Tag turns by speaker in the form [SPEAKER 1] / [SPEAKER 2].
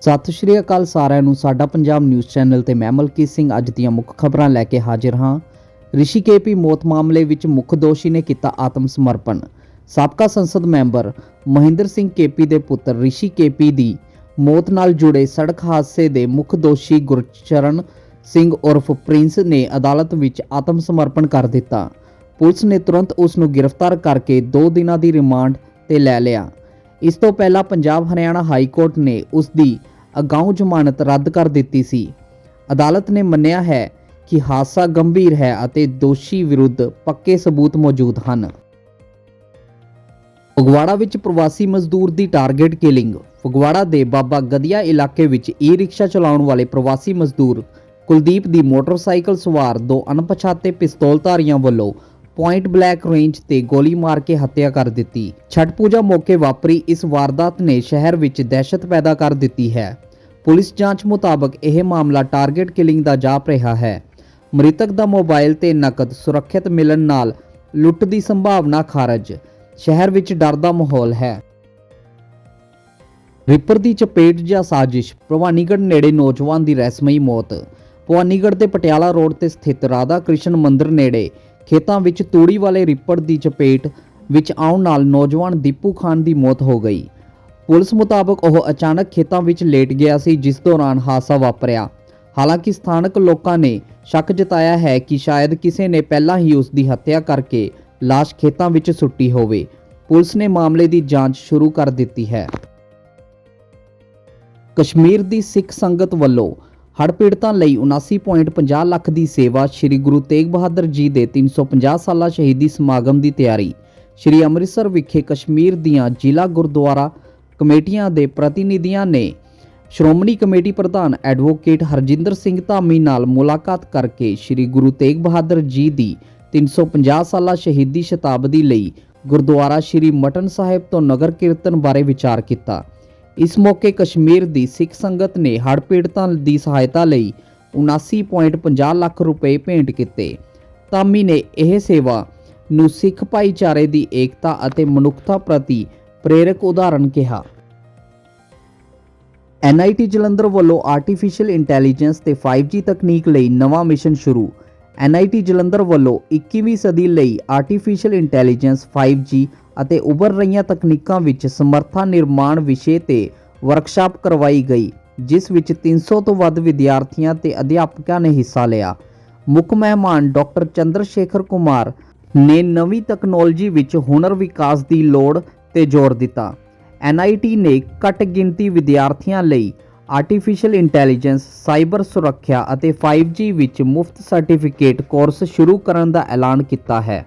[SPEAKER 1] ਸਤਿ ਸ਼੍ਰੀ ਅਕਾਲ ਸਾਰਿਆਂ ਨੂੰ, ਸਾਡਾ ਪੰਜਾਬ ਨਿਊਜ਼ ਚੈਨਲ ਤੇ ਮੈਂ ਮਲਕੀਤ ਸਿੰਘ ਅੱਜ ਦੀਆਂ ਮੁੱਖ ਖਬਰਾਂ ਲੈ ਕੇ ਹਾਜ਼ਰ ਹਾਂ। ਰਿਸ਼ੀ ਕੇਪੀ ਮੌਤ ਮਾਮਲੇ ਵਿੱਚ ਮੁੱਖ ਦੋਸ਼ੀ ਨੇ ਕੀਤਾ ਆਤਮ ਸਮਰਪਣ। ਸਾਬਕਾ ਸੰਸਦ ਮੈਂਬਰ ਮਹਿੰਦਰ ਸਿੰਘ ਕੇਪੀ ਦੇ ਪੁੱਤਰ ਰਿਸ਼ੀ ਕੇਪੀ ਦੀ ਮੌਤ ਨਾਲ ਜੁੜੇ ਸੜਕ ਹਾਦਸੇ ਦੇ ਮੁੱਖ ਦੋਸ਼ੀ ਗੁਰਚਰਨ ਸਿੰਘ ਉਰਫ ਪ੍ਰਿੰਸ ਨੇ ਅਦਾਲਤ ਵਿੱਚ ਆਤਮ ਸਮਰਪਣ ਕਰ ਦਿੱਤਾ। ਪੁਲਿਸ ਨੇ ਤੁਰੰਤ ਉਸ ਨੂੰ ਗ੍ਰਿਫਤਾਰ ਕਰਕੇ 2 ਦਿਨਾਂ ਦੀ ਰਿਮਾਂਡ ਤੇ ਲੈ ਲਿਆ। ਇਸ ਤੋਂ ਪਹਿਲਾਂ ਪੰਜਾਬ ਹਰਿਆਣਾ ਹਾਈ ਕੋਰਟ ਨੇ ਉਸ ਦੀ ਅਗਾਊਂ ਜ਼ਮਾਨਤ ਰੱਦ ਕਰ ਦਿੱਤੀ ਸੀ। ਅਦਾਲਤ ਨੇ ਮੰਨਿਆ ਹੈ ਕਿ ਹਾਦਸਾ ਗੰਭੀਰ ਹੈ ਅਤੇ ਦੋਸ਼ੀ ਵਿਰੁੱਧ ਪੱਕੇ ਸਬੂਤ ਮੌਜੂਦ ਹਨ। ਫਗਵਾੜਾ ਵਿੱਚ ਪ੍ਰਵਾਸੀ ਮਜ਼ਦੂਰ ਦੀ ਟਾਰਗੇਟ ਕਿਲਿੰਗ। ਫਗਵਾੜਾ ਦੇ ਬਾਬਾ ਗਦੀਆ ਇਲਾਕੇ ਵਿੱਚ ਈ ਰਿਕਸ਼ਾ ਚਲਾਉਣ ਵਾਲੇ ਪ੍ਰਵਾਸੀ ਮਜ਼ਦੂਰ ਕੁਲਦੀਪ ਦੀ ਮੋਟਰਸਾਈਕਲ ਸਵਾਰ ਦੋ ਅਣਪਛਾਤੇ ਪਿਸਤੌਲਧਾਰੀਆਂ ਵੱਲੋਂ ਪੁਆਇੰਟ ਬਲੈਕ ਰੇਂਜ ਤੇ ਗੋਲੀ ਮਾਰ ਕੇ ਹੱਤਿਆ ਕਰ ਦਿੱਤੀ। ਛਠ ਪੂਜਾ ਮੌਕੇ ਵਾਪਰੀ ਇਸ ਵਾਰਦਾਤ ਨੇ ਸ਼ਹਿਰ ਵਿੱਚ ਦਹਿਸ਼ਤ ਪੈਦਾ ਕਰ ਦਿੱਤੀ ਹੈ। ਪੁਲਿਸ ਜਾਂਚ ਮੁਤਾਬਕ ਇਹ ਮਾਮਲਾ ਟਾਰਗੇਟ ਕਿਲਿੰਗ ਦਾ ਜਾਪ ਰਿਹਾ ਹੈ। ਮ੍ਰਿਤਕ ਦਾ ਮੋਬਾਈਲ ਤੇ ਨਕਦ ਸੁਰੱਖਿਅਤ ਮਿਲਣ ਨਾਲ ਲੁੱਟ ਦੀ ਸੰਭਾਵਨਾ ਖਾਰਜ। ਸ਼ਹਿਰ ਵਿੱਚ ਡਰ ਦਾ ਮਾਹੌਲ ਹੈ। ਰਿਪਰ ਦੀ ਚਪੇਟ ਜਾਂ ਸਾਜ਼ਿਸ਼। ਭਵਾਨੀਗੜ੍ਹ ਨੇੜੇ ਨੌਜਵਾਨ ਦੀ ਰਹੱਸਮਈ ਮੌਤ। ਭਵਾਨੀਗੜ੍ਹ ਦੇ ਪਟਿਆਲਾ ਰੋਡ ਤੇ ਸਥਿਤ ਰਾਧਾ ਕ੍ਰਿਸ਼ਨ ਮੰਦਿਰ ਨੇੜੇ ਖੇਤਾਂ ਵਿੱਚ ਤੂੜੀ ਵਾਲੇ ਰਿਪਰ ਦੀ ਚਪੇਟ ਵਿੱਚ ਆਉਣ ਨਾਲ ਨੌਜਵਾਨ ਦੀਪੂ ਖਾਨ ਦੀ ਮੌਤ ਹੋ ਗਈ। ਪੁਲਿਸ ਮੁਤਾਬਕ ਉਹ ਅਚਾਨਕ ਖੇਤਾਂ ਵਿੱਚ ਲੇਟ ਗਿਆ ਸੀ, ਜਿਸ ਦੌਰਾਨ ਹਾਦਸਾ ਵਾਪਰਿਆ। ਹਾਲਾਂਕਿ ਸਥਾਨਕ ਲੋਕਾਂ ਨੇ ਸ਼ੱਕ ਜਤਾਇਆ ਹੈ ਕਿ ਸ਼ਾਇਦ ਕਿਸੇ ਨੇ ਪਹਿਲਾਂ ਹੀ ਉਸ ਦੀ ਹੱਤਿਆ ਕਰਕੇ ਲਾਸ਼ ਖੇਤਾਂ ਵਿੱਚ ਸੁੱਟੀ ਹੋਵੇ। ਪੁਲਿਸ ਨੇ ਮਾਮਲੇ ਦੀ ਜਾਂਚ ਸ਼ੁਰੂ ਕਰ ਦਿੱਤੀ ਹੈ। ਕਸ਼ਮੀਰ ਦੀ ਸਿੱਖ ਸੰਗਤ ਵੱਲੋਂ ਹੜ੍ਹ ਪੀੜਤਾਂ ਲਈ 79.50 ਲੱਖ ਦੀ ਸੇਵਾ ਸ੍ਰੀ ਗੁਰੂ ਤੇਗ ਬਹਾਦਰ ਜੀ ਦੇ 350 ਸਾਲਾ ਸ਼ਹੀਦੀ ਸਮਾਗਮ ਦੀ ਤਿਆਰੀ। ਸ੍ਰੀ ਅੰਮ੍ਰਿਤਸਰ ਵਿਖੇ ਕਸ਼ਮੀਰ ਦੀਆਂ ਜ਼ਿਲ੍ਹਾ ਗੁਰਦੁਆਰਾ ਕਮੇਟੀਆਂ ਦੇ ਪ੍ਰਤੀਨਿਧੀਆਂ ਨੇ ਸ਼੍ਰੋਮਣੀ ਕਮੇਟੀ ਪ੍ਰਧਾਨ ਐਡਵੋਕੇਟ ਹਰਜਿੰਦਰ ਸਿੰਘ ਧਾਮੀ ਨਾਲ ਮੁਲਾਕਾਤ ਕਰਕੇ ਸ੍ਰੀ ਗੁਰੂ ਤੇਗ ਬਹਾਦਰ ਜੀ ਦੀ 350 ਸਾਲਾ ਸ਼ਹੀਦੀ ਸ਼ਤਾਬਦੀ ਲਈ ਗੁਰਦੁਆਰਾ ਸ੍ਰੀ ਮਟਨ ਸਾਹਿਬ ਤੋਂ ਨਗਰ ਕੀਰਤਨ ਬਾਰੇ ਵਿਚਾਰ ਕੀਤਾ। ਇਸ ਮੌਕੇ ਕਸ਼ਮੀਰ ਦੀ ਸਿੱਖ ਸੰਗਤ ਨੇ ਹੜ੍ਹ ਪੀੜਤਾਂ ਦੀ ਸਹਾਇਤਾ ਲਈ 79.50 ਲੱਖ ਰੁਪਏ ਭੇਂਟ ਕੀਤੇ। ਧਾਮੀ ਨੇ ਇਹ ਸੇਵਾ ਨੂੰ ਸਿੱਖ ਭਾਈਚਾਰੇ ਦੀ ਏਕਤਾ ਅਤੇ ਮਨੁੱਖਤਾ ਪ੍ਰਤੀ ਪ੍ਰੇਰਕ ਉਦਾਹਰਣ ਕਿਹਾ। NIT ਜਲੰਧਰ ਵੱਲੋਂ ਆਰਟੀਫੀਸ਼ੀਅਲ ਇੰਟੈਲੀਜੈਂਸ ਤੇ 5G ਤਕਨੀਕ ਲਈ ਨਵਾਂ ਮਿਸ਼ਨ ਸ਼ੁਰੂ। NIT ਜਲੰਧਰ ਵੱਲੋਂ 21ਵੀਂ ਸਦੀ ਲਈ ਆਰਟੀਫੀਸ਼ੀਅਲ ਇੰਟੈਲੀਜੈਂਸ 5G ਅਤੇ ਉੱਭਰ ਰਹੀਆਂ ਤਕਨੀਕਾਂ ਵਿੱਚ ਸਮਰੱਥਾ ਨਿਰਮਾਣ ਵਿਸ਼ੇ ਤੇ ਵਰਕਸ਼ਾਪ ਕਰਵਾਈ ਗਈ, ਜਿਸ ਵਿੱਚ 300 ਤੋਂ ਵੱਧ ਵਿਦਿਆਰਥੀਆਂ ਤੇ ਅਧਿਆਪਕਾਂ ਨੇ ਹਿੱਸਾ ਲਿਆ। ਮੁੱਖ ਮਹਿਮਾਨ ਡਾਕਟਰ ਚੰਦਰ ਸ਼ੇਖਰ ਕੁਮਾਰ ਨੇ ਨਵੀਂ ਤਕਨੋਲੋਜੀ ਵਿੱਚ ਹੁਨਰ ਵਿਕਾਸ ਦੀ ਲੋੜ ਤੇ ਜ਼ੋਰ ਦਿੱਤਾ। NIT ਨੇ ਘੱਟ ਗਿਣਤੀ ਵਿਦਿਆਰਥੀਆਂ ਲਈ ਆਰਟੀਫੀਸ਼ੀਅਲ ਇੰਟੈਲੀਜੈਂਸ ਸਾਈਬਰ ਸੁਰੱਖਿਆ ਅਤੇ 5G ਵਿੱਚ ਮੁਫਤ ਸਰਟੀਫਿਕੇਟ ਕੋਰਸ ਸ਼ੁਰੂ ਕਰਨ ਦਾ ਐਲਾਨ ਕੀਤਾ ਹੈ।